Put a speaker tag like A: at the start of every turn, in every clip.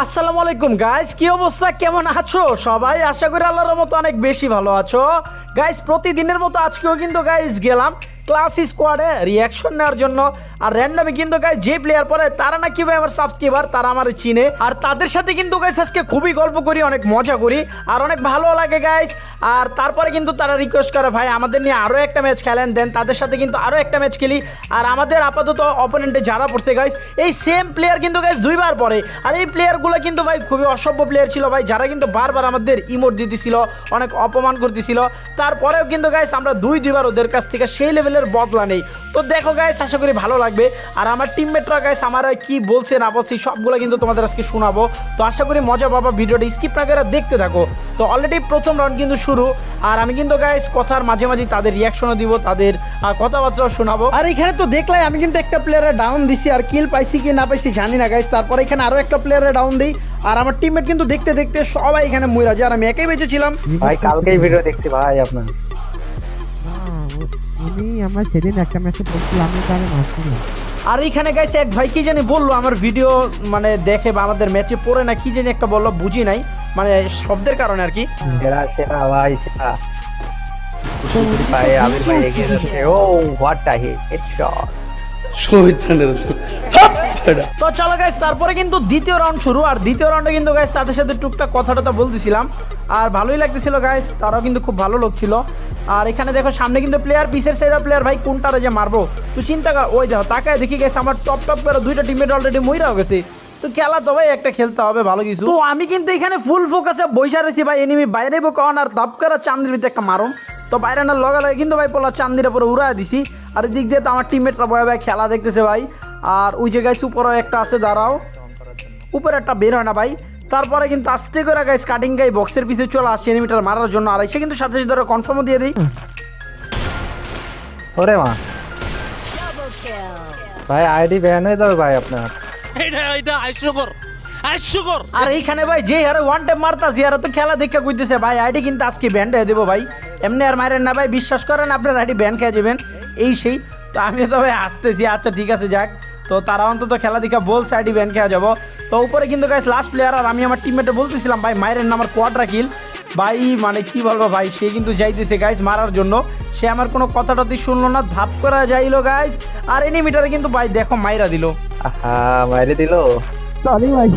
A: আসসালামু আলাইকুম গাইস কি অবস্থা? কেমন আছো? সবাই আশা করি আল্লাহর মতো অনেক বেশি ভালো আছো। গাইস প্রতিদিনের মতো আজকেও কিন্তু গাইস গেলাম। ক্লাস স্কোয়াডে রিয়াকশন নেওয়ার জন্য। আর র্যান্ডমে কিন্তু গাইস যে প্লেয়ার পরে তারা নাকি ভাই আমার সাবস্ক্রাইবার তারা আমার চিনে। আর তাদের সাথে কিন্তু গাইস আজকে খুবই গল্প করি, অনেক মজা করি। আর অনেক ভালো লাগে গাইস আর তারপরে কিন্তু তারা রিকোয়েস্ট করে, ভাই, আমাদের নিয়ে আরও একটা ম্যাচ খেলেন দেন তাদের সাথে কিন্তু আরও একটা ম্যাচ খেলি। আর আমাদের আপাতত অপোনেন্টে যারা পড়ছে গাইস এই সেম প্লেয়ার কিন্তু গাইস দুইবার পরে আর এই প্লেয়ারগুলো কিন্তু ভাই, খুবই অসভ্য প্লেয়ার ছিল ভাই, যারা কিন্তু বারবার আমাদের ইমোট দিতেছিল, অনেক অপমান করতেছিল। তারপরেও কিন্তু গাইস আমরা দুই, দুইবার ওদের কাছ থেকে সেই লেভেলের বদলা নেই। তো দেখো গাইস আশা করি ভালো লাগবে। আর আমার টিমমেটরা গাইস আমার কি বলছে না বলছে সবগুলো কিন্তু তোমাদের আজকে শোনাবো। তো আশা করি মজা পাবা, ভিডিওটা স্কিপ না করে দেখতে থাকো। তো অলরেডি প্রথম রাউন্ড কিন্তু শুরু। আর আমি কিন্তু গাইস কথার মাঝে মাঝে তাদের রিয়াকশনও দিব, তাদের কথাবার্তাও শোনাবো। আর এখানে তো দেখলাই, আমি কিন্তু একটা প্লেয়ারে ডাউন দিছি, আর কিল পাইছি কি না পাইছি জানি না গাইস তারপরে এখানে আরও একটা প্লেয়ারে ডাউন দিই। আর আমার টিমমেট কিন্তু দেখতে দেখতে সবাই এখানে মইরা যায়, আর আমি একাই বেঁচেছিলাম
B: ভাই, কালকেই ভিডিও দেখছি, ভাই, আপনার।
C: উনি আমার সেদিন একটা ম্যাচে বলছিল আমি তাহলে মারছি না
A: আর এইখানে গাইছে এক ভাই কি জানি বলল আমার ভিডিও মানে দেখে বা আমাদের ম্যাচে পড়ে না কি জানি একটা বলল বুঝি নাই। মানে শব্দের কারণে আর কি।
B: সেরা সেরা ভাই সেরা। ভাই আবির ভাই এগিয়ে যাচ্ছে। ও হোয়াট আ হিট হেডশট
A: তো চলো গাইস তারপরে কিন্তু দ্বিতীয় রাউন্ড শুরু। আর দ্বিতীয় রাউন্ডে কিন্তু গাইস তাদের সাথে টুকটাক কথা টথা বলতেছিলাম। আর ভালোই লাগতেছিল গাইস তারাও কিন্তু খুব ভালো লোক ছিল। আর এখানে দেখো, সামনে কিন্তু প্লেয়ার পিসের সাইডের প্লেয়ার ভাই, কোনটারে যে মারবো? তুই চিন্তা কর, ওই যাও তাকায় দেখি গেছে আমার টপ টপ করে দুইটা টিমের অলরেডি মইরাও গেছে। তো খেলা তো ভাই, একটা খেলতে হবে, ভালো কিছু। তো আমি কিন্তু এখানে ফুল ফোকাসে বৈশা রয়েছি ভাই এনিমি বাইরে কন আর দাপ করে চান্দির ভিতরে একটা মারুম তো বাইরে না, লগা লাগে কিন্তু ভাই, পোলা চান্দির পুরো উড়ায় দিছি। আর এদিক দিয়ে তো আমার টিমমেটরা বয়ে ভাই খেলা দেখতেছে ভাই। আর ওই জায়গায় সুপারও একটা আছে দাঁড়াও। উপরে একটা বের হয় না ভাই। তারপরে কিন্তু আস্তে করে গাইস কাটিং গাই বক্সের পিছিয়ে চলে আসছে এনিমিটার মারার জন্য। আর এসে কিন্তু সাথে সাথে ধরে কনফার্মও দিয়ে দিই।
B: ওরে মা। ভাই আইডি ব্যান হয়ে যাবে ভাই আপনার।
D: এটা এটা হাস্যকর হাস্যকর।
A: আর এইখানে ভাই যে হারে ওয়ান টাইম মারতাছি আর তো খেলা দেখে কইতেছে ভাই আইডি কিন্তু আজকে ব্যান্ড হয়ে দেবো ভাই। এমনি আর মারেন না ভাই বিশ্বাস করেন আপনার আইডি ব্যান খেয়ে যাবেন। এই সেই তো আমি তো ভাই আসতেছি আচ্ছা ঠিক আছে যাক। তো তারা অন্তত খেলা দেখে বলছে আইডি ব্যান খেয়ে যাব। তো উপরে কিন্তু গাইস লাস্ট প্লেয়ার আর আমি আমার টিমমেটে বলতেছিলাম ভাই মায়ের নাম আমার কোয়াড্রা কিল ভাই মানে কি বলব ভাই সে কিন্তু যাইতেছে গাইস মারার জন্য। সে আমার কোনো কথাটাতে শুনলো না ধাপ করা যাইলো গাইস আর এনিমিটারে কিন্তু ভাই দেখো মাইরা দিল।
B: আহা মাইরে দিল?
C: সরি ভাই।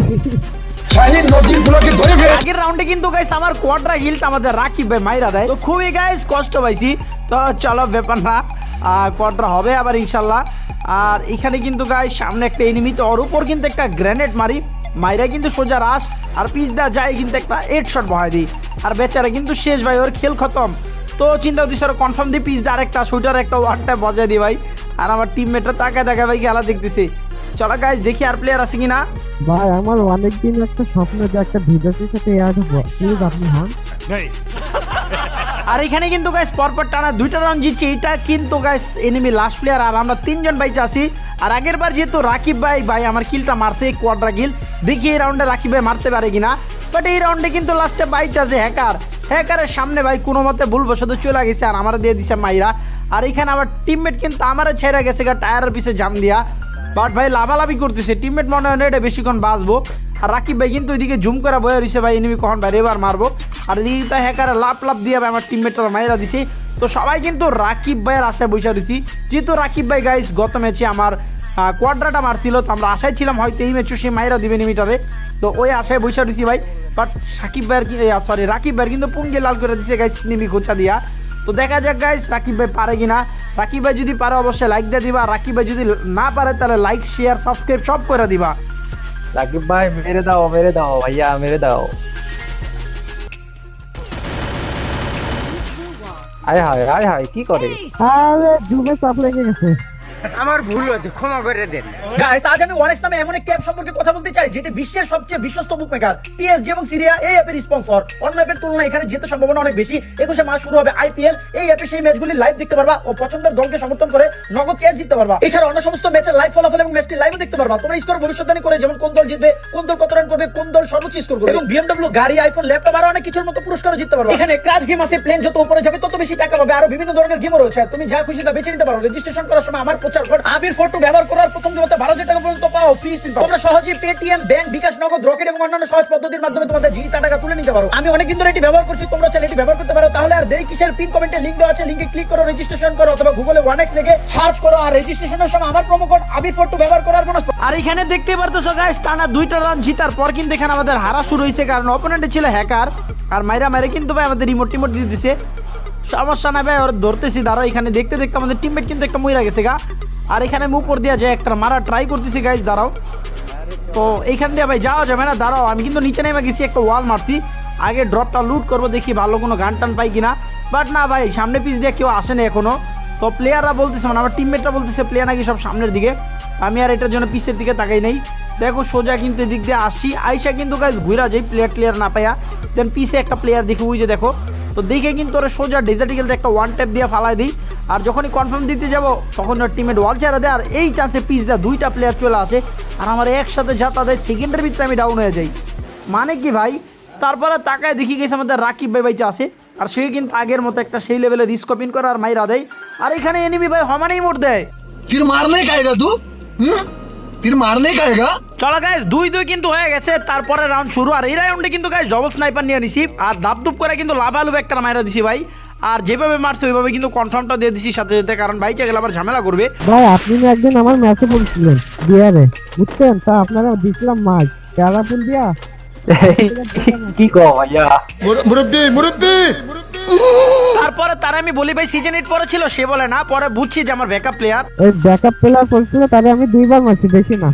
A: আগের রাউন্ডে কিন্তু গাইস আমার কোয়াড্রা হিলটা আমাদের রাকিব ভাই মাইরা দেয়। তো খুবই গাইস কষ্ট পাইছি। তো চলো ব্যাপার না। কোয়াড্রা হবে আবার ইনশাল্লাহ। আর এখানে কিন্তু গাইস সামনে একটা এনিমি তো ওর উপর কিন্তু একটা গ্রেনেড মারি। মাইরা কিন্তু সোজা রাস আর পিস দা যায় কিন্তু একটা এইট শট বহায় দিই। আর বেচারা কিন্তু শেষ ভাই ওর খেল খতম। তো চিন্তা করছি স্যার কনফার্ম দিই পিস দা আরেকটা শুটার একটা ওয়ারটা বজায় দিই ভাই। আর আমার টিমমেটরা তাকায় তাকায় ভাই খেলা দেখতেছে। চলো গাইস দেখি আর প্লেয়ার আছে কিনা।
C: ভাই আমার অনেকদিন একটা স্বপ্ন যে একটা ভিডিওটির সাথে অ্যাড হব। প্লিজ আপনি হন।
A: আর এখানে কিন্তু গাইস পরপর টানা দুইটা রাউন্ড জিতছি, এটা কিন্তু গাইস এনিমি লাস্ট প্লেয়ার আর আমরা তিনজন বাইচে আছি। আর আগের বার যেহেতু রাকিব ভাই ভাই আমার কিলটা মারছে কোয়াড্রা কিল দেখি এই রাউন্ডে রাকিব ভাই মারতে পারে কিনা। বাট এই রাউন্ডে কিন্তু লাস্টে বাইচ আছে হ্যাকার হ্যাকারের সামনে ভাই কোনো মতে ভুলবশত চলে গেছে আর আমার দিয়ে দিছে মাইরা। আর এখানে আমার টিমমেট কিন্তু আমার ছেড়ে গেছে গা টায়ারের পিছে জাম দিয়া। বাট ভাই লাভালাভি করতেছে টিমমেট মনে হয় না এটা বেশিক্ষণ বাঁচবো। আর রাকিব ভাই কিন্তু ওইদিকে জুম করে বয়ে রয়েছে ভাই এনিমি কখন বাইরে এবার মারবো। আর এদিকে তো হ্যাকারে লাভ লাভ দিয়ে ভাই আমার টিমমেটরা মাইরা দিছে। তো সবাই কিন্তু রাকিব ভাইয়ের আশায় বসে রয়েছি। যেহেতু রাকিব ভাই গাইস গত ম্যাচে আমার কোয়াড্রাটা মারছিল, তো আমরা আশায় ছিলাম হয়তো এই ম্যাচে সে মাইরা দিবে নিমিটারে তো ওই আশায় বসে রয়েছি ভাই। বাট সাকিব ভাইয়ের সরি রাকিব ভাইয়ের কিন্তু পুঙ্গে লাল করে দিছে গাইস নিমি খোঁচা দিয়া। তো দেখা যাক গাইস রাকিব ভাই পারে কিনা। রাকিব ভাই যদি পারে, অবশ্যই লাইক দিয়ে দিবা। রাকিব ভাই যদি না পারে, তাহলে লাইক শেয়ার সাবস্ক্রাইব সব করে দিবা।
B: রাকিব ভাই মেরে দাও মেরে দাও ভাইয়া মেরে দাও আয় হায় আয় হায় কি করে
C: আরে, জুমে চাপ লেগে গেছে
E: আমার ভুল হয়েছে, ক্ষমা করে দেন।
A: গাইস আজ আমি ওয়ানেস নামে এমন একটি অ্যাপ সম্পর্কে কথা বলতে চাই, যেটি বিশ্বের সবচেয়ে বিশ্বস্ত বুকমেকার পিএসজি এবং সিরিয়া এই অ্যাপের স্পন্সর অন্য অ্যাপের তুলনায় এখানে যেতে সম্ভাবনা অনেক বেশি। একুশে মাস শুরু হবে আইপিএল এই অ্যাপে সেই ম্যাচগুলি লাইভ দেখতে পারবা ও পছন্দের দলকে সমর্থন করে নগদ ক্যাশ জিততে পারবা। এছাড়া অন্য সমস্ত ম্যাচের লাইভ ফলাফল এবং ম্যাচটি লাইভও দেখতে পারবা। তোমরা স্কোর ভবিষ্যৎবাণী করে যেমন কোন দল জিতবে, কোন দল কত রান করবে, কোন দল সর্বোচ্চ স্কোর করবে। এবং বিএমডব্লিউ গাড়ি আইফোন ল্যাপটপ আরও অনেক কিছুর মতো পুরস্কারও জিততে পারবা। এখানে ক্রাশ গেম আছে প্লেন যত উপরে যাবে তত বেশি টাকা পাবে। আরও বিভিন্ন ধরনের গেমও রয়েছে। তুমি যা খুশি তা বেছে নিতে পারো। রেজিস্ট্রেশন করার সময় আমার আবির ব্যবহার করার প্রথম পেটিএম ব্যাংক বিকাশ, নগদ এবং অন্যান্য সহজ পদ্ধতির মাধ্যমে তোমাদের টাকা তুলে নিতে পারো। আমি ধরে এটি ব্যবহার করছি, তোমরা এটি ব্যবহার করতে পারো। তাহলে আর কিসের? আছে লিংকে ক্লিক করো রেজিস্ট্রেশন করো গুগলে সার্চ করো। আর আমার আবির ব্যবহার করার আর এখানে দেখতে টানা দুইটা রান জিতার পর কিন্তু এখানে আমাদের হারা শুরু হয়েছে, কারণ অপোনেন্টে ছিল হ্যাকার আর মাইরা মাইরা কিন্তু ভাই আমাদের রিমোট টিমোট দিয়ে দিছে। সমস্যা না ভাই, ওর ধরতেছি দাঁড়া এখানে দেখতে দেখতে আমাদের টিমমেট কিন্তু একটা মহিলা গেছে গা। আর এখানে আমি উপর দিয়ে যায় একটা মারা ট্রাই করতেছি গাইজ দাঁড়াও। তো এইখান দিয়ে ভাই যাওয়া যাবে না, দাঁড়াও, আমি কিন্তু নিচে নেমে গেছি, একটা ওয়াল মারছি। আগে ড্রপটা লুট করব, দেখি ভালো কোনো গান টান পাই কিনা। বাট না ভাই, সামনে পিস দিয়ে কেউ আসেনি এখনও। তো প্লেয়াররা বলতেছে মানে আমার টিমমেটরা বলতেছে প্লেয়ার নাকি সব সামনের দিকে। আমি আর এটার জন্য পিসের দিকে তাকাই নেই। দেখো, সোজা কিন্তু এদিক দিয়ে আসি আইসা কিন্তু গাইজ ঘুরা যাই প্লেয়ার প্লেয়ার না পাইয়া। দেন পিসে একটা প্লেয়ার দেখি, ওই যে দেখো তো দেখে কিন্তু ওরা সোজা ডিজার্টিকেলতে একটা ওয়ান ট্যাপ দিয়ে ফালাই দিই। আর যখনই কনফার্ম দিতে যাব, তখন ওর টিমের ওয়াল চেয়ারা দেয়। আর এই চান্সে পিস দেয় দুইটা প্লেয়ার চলে আসে। আর আমার একসাথে ঝাঁতা দেয় সেকেন্ডের ভিতরে আমি ডাউন হয়ে যাই। মানে কি ভাই? তারপরে তাকায় দেখি গেছে আমাদের রাকিব ভাই ভাই আছে। আর সে কিন্তু আগের মতো একটা সেই লেভেলে রিস্ক ইন করে আর মাইরা দেয়। আর এখানে এনিমি ভাই হমানেই মোট দেয়।
F: ফির মারনে কায়গা তু? হুম? फिर मारने का आएगा
A: চলো গাইস দুই দুই কিন্তু হয়ে গেছে তারপরে রাউন্ড শুরু আর এই রাউন্ডে কিন্তু গাইস ডবল স্নাইপার নিয়ে নিছি আর ধাপ ধুপ করে কিন্তু লাভালুব একটা মাইরা দিছি ভাই আর যেভাবে মারছে ওইভাবে কিন্তু কনফার্মটা দিয়ে দিছি সাথে সাথে কারণ বাইচে গেলে আবার ঝামেলা করবে
C: ভাই আপনি না একদিন আমার ম্যাচে বলছিলেন বিয়ারে বুঝছেন তা আপনারা দিছিলাম মাছ প্যারা ফুল দিয়া
B: কি কো ভাইয়া
A: তারপরে তার আমি বলি ভাই সিজন এইট পরে ছিল। সে বলে না পরে বুঝছি যে আমার ব্যাকআপ প্লেয়ার
C: ওই ব্যাকআপ প্লেয়ার পড়ছিল তারে আমি দুইবার মারছি বেশি না।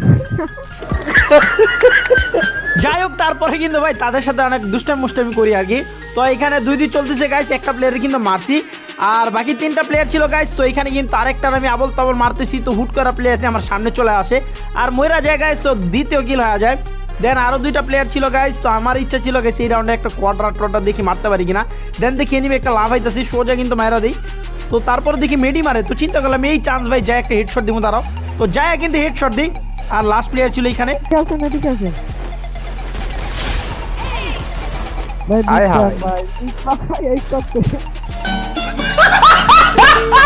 A: যাই হোক তারপরে কিন্তু ভাই তাদের সাথে অনেক দুষ্টাম মুষ্টামি করি আর কি। তো এখানে দুই দিন চলতেছে গাইস একটা প্লেয়ারে কিন্তু মারছি। আর বাকি তিনটা প্লেয়ার ছিল গাইস তো এখানে কিন্তু আরেকটার আমি আবল তাবল মারতেছি তো হুট করা প্লেয়ারটি আমার সামনে চলে আসে। আর ময়রা যায় গাইস তো দ্বিতীয় কিল হয়ে যায়। দেন আরও দুইটা প্লেয়ার ছিল গাইস তো আমার ইচ্ছা ছিল গাইস এই রাউন্ডে একটা কোয়াড্রা টোয়াড্রা দেখি মারতে পারি কিনা। দেন দেখি এনিমি একটা লাভ হইতেছি সোজা কিন্তু মায়েরা দিই। তো তারপর দেখি মেডি মারে তো চিন্তা করলাম এই চান্স ভাই যায় একটা হেডশট দিব দাঁড়াও। তো যায় কিন্তু হেডশট দিই আর লাস্ট প্লেয়ার ছিল এখানে।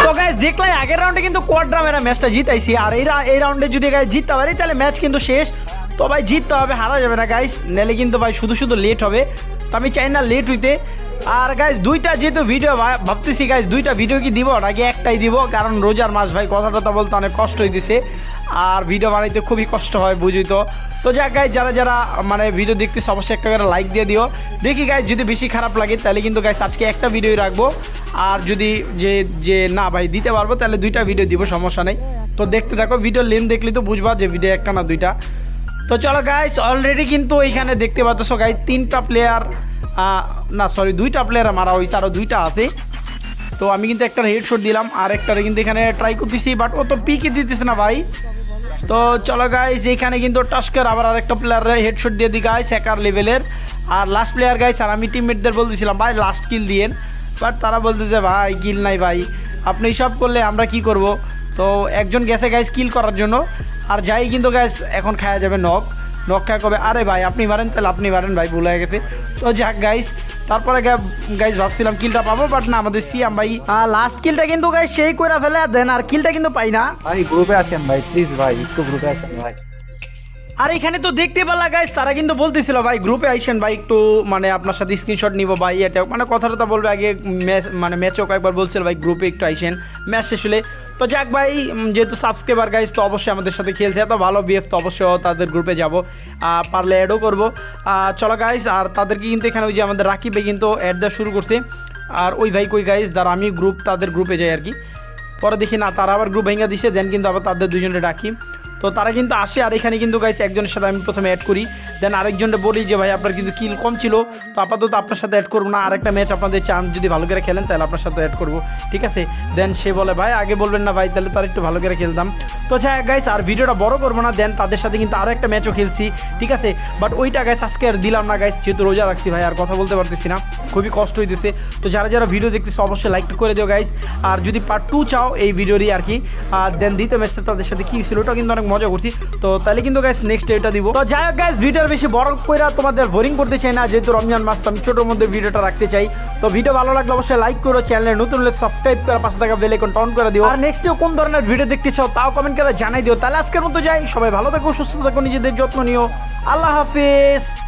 A: তো গাইস দেখলাই আগের রাউন্ডে কিন্তু কোয়াড্রা মেরা ম্যাচটা জিতাইছি আর এই এই রাউন্ডে যদি গাইস জিততে পারি তাহলে ম্যাচ কিন্তু শেষ। তো ভাই জিততে হবে, হারা যাবে না গাইস নাহলে কিন্তু ভাই শুধু শুধু লেট হবে। তো আমি চাই না লেট হইতে। আর গাইস দুইটা যেহেতু ভিডিও ভাবতেছি গাইস দুইটা ভিডিও কি দিব? নাকি একটাই দিব? কারণ রোজার মাস, ভাই কথা টথা বলতে অনেক কষ্ট হইতেছে। আর ভিডিও বানাইতে খুবই কষ্ট হয় বুঝি তো। তো যাক গাইজ যারা যারা মানে ভিডিও দেখতেছে, অবশ্যই একটা করে লাইক দিয়ে দিও। দেখি গাইজ যদি বেশি খারাপ লাগে, তাহলে কিন্তু গাইজ আজকে একটা ভিডিওই রাখব। আর যদি যে যে না, ভাই, দিতে পারব, তাহলে দুইটা ভিডিও দিব, সমস্যা নেই। তো দেখতে থাকো ভিডিও লেন দেখলে তো বুঝবা যে ভিডিও একটা না দুইটা। তো চলো গাইজ অলরেডি কিন্তু এইখানে দেখতে পাচ্ছ গাইজ তিনটা প্লেয়ার না সরি দুইটা প্লেয়ার মারা হয়েছে আরও দুইটা আছে। তো আমি কিন্তু একটা হেডশট দিলাম, আর একটারে কিন্তু এখানে ট্রাই করতেছি বাট ও তো পিকে দিতেছে না ভাই। তো চলো গাইস এখানে কিন্তু টাস্কার আবার আরেকটা প্লেয়ার হেডশট দিয়ে দিই গাইস হ্যাকার লেভেলের আর লাস্ট প্লেয়ার গাইস আর আমি টিমমেটদের বলতেছিলাম, ভাই লাস্ট কিল দিয়েন। বাট তারা বলতেছে, ভাই কিল নাই ভাই। আপনি সব করলে আমরা কি করব? তো একজন গেছে গাইস কিল করার জন্য। আর যাই কিন্তু গ্যাস এখন খাওয়া যাবে নখ। নখ খাওয়া কবে? আরে ভাই, আপনি মারেন, তাহলে আপনি মারেন ভাই, ভুল গেছে। তো যাক গাইস তারপরে গাইস ভাবছিলাম কিলটা পাবো বাট না, আমাদের সিয়াম ভাই লাস্ট কিলটা কিন্তু গাইস সেই করে ফেলে দেন আর কিলটা কিন্তু পাই না।
B: ভাই গ্রুপে আছেন ভাই প্লিজ ভাই, একটু গ্রুপে আছেন ভাই।
A: আর এখানে তো দেখতে পারলা গাইস তারা কিন্তু বলতেছিল, ভাই গ্রুপে আইসেন, ভাই, একটু মানে আপনার সাথে স্ক্রিনশট নিব, ভাই, এটা মানে কথা টথা বলবে আগে ম্যাচ মানে ম্যাচও কয়েকবার বলছিল, ভাই গ্রুপে একটু আইসেন ম্যাচ শেষ হলে। তো যাক, ভাই যেহেতু সাবস্ক্রাইবার গাইস তো অবশ্যই আমাদের সাথে খেলছে, এত ভালো বিএফ তো অবশ্যই তাদের গ্রুপে যাব। পারলে অ্যাডও করব। চলো গাইস আর তাদেরকে কিন্তু এখানে ওই যে আমাদের রাকিবে কিন্তু অ্যাড দেওয়া শুরু করছে। আর ওই ভাই কই গাইস দ্বারা আমি গ্রুপ তাদের গ্রুপে যাই আর কি। পরে দেখি, না, তারা আবার গ্রুপ ভেঙে দিছে দেন কিন্তু আবার তাদের দুজনে ডাকি। তো তারা কিন্তু আসে, আর এখানে কিন্তু গাইছে একজনের সাথে আমি প্রথমে অ্যাড করি। দেন আরেকজনটা বলি যে, ভাই, আপনার কিন্তু কিল কম ছিল, তো আপাতত আপনার সাথে অ্যাড করব না। আরেকটা ম্যাচ আপনাদের চান্স যদি ভালো করে খেলেন, তাহলে আপনার সাথে অ্যাড করব। ঠিক আছে? দেন সে বলে, ভাই, আগে বলবেন না ভাই, তাহলে তার একটু ভালো করে খেলতাম। তো আচ্ছা গাইস আর ভিডিওটা বড় করব না দেন তাদের সাথে কিন্তু আরও একটা ম্যাচও খেলছি। ঠিক আছে? বাট ওইটা গাইস আজকে আর দিলাম না গাইস যেহেতু রোজা রাখছি ভাই, আর কথা বলতে পারতেছি না। খুবই কষ্ট হইতেছে। তো যারা যারা ভিডিও দেখতেছে, অবশ্যই লাইকটা করে দিও গাইস আর যদি পার্ট টু চাও এই ভিডিওরই আর কি, আর দেন দ্বিতীয় ম্যাচটা তাদের সাথে কী ছিল ওটা কিন্তু অনেক মজা করছি। তো তাহলে কিন্তু গাইস নেক্সট এটা দিব। তো যাই হোক গাইস ভিডিওর বেশি বড় করে তোমাদের বোরিং করতে চাই না, যেহেতু রমজান মাস, তো আমি ছোটোর মধ্যে ভিডিওটা রাখতে চাই। তো ভিডিও ভালো লাগলে অবশ্যই লাইক করো চ্যানেলে নতুন হলে সাবস্ক্রাইব করে পাশে থাকা বেল আইকন করে দিও। আর নেক্সটেও কোন ধরনের ভিডিও দেখতে চাও তাও কমেন্ট করে জানাই দিও। তাহলে আজকের মতো যাই, সবাই ভালো থাকো, সুস্থ থাকো, নিজেদের যত্ন নিও। আল্লাহ হাফিজ।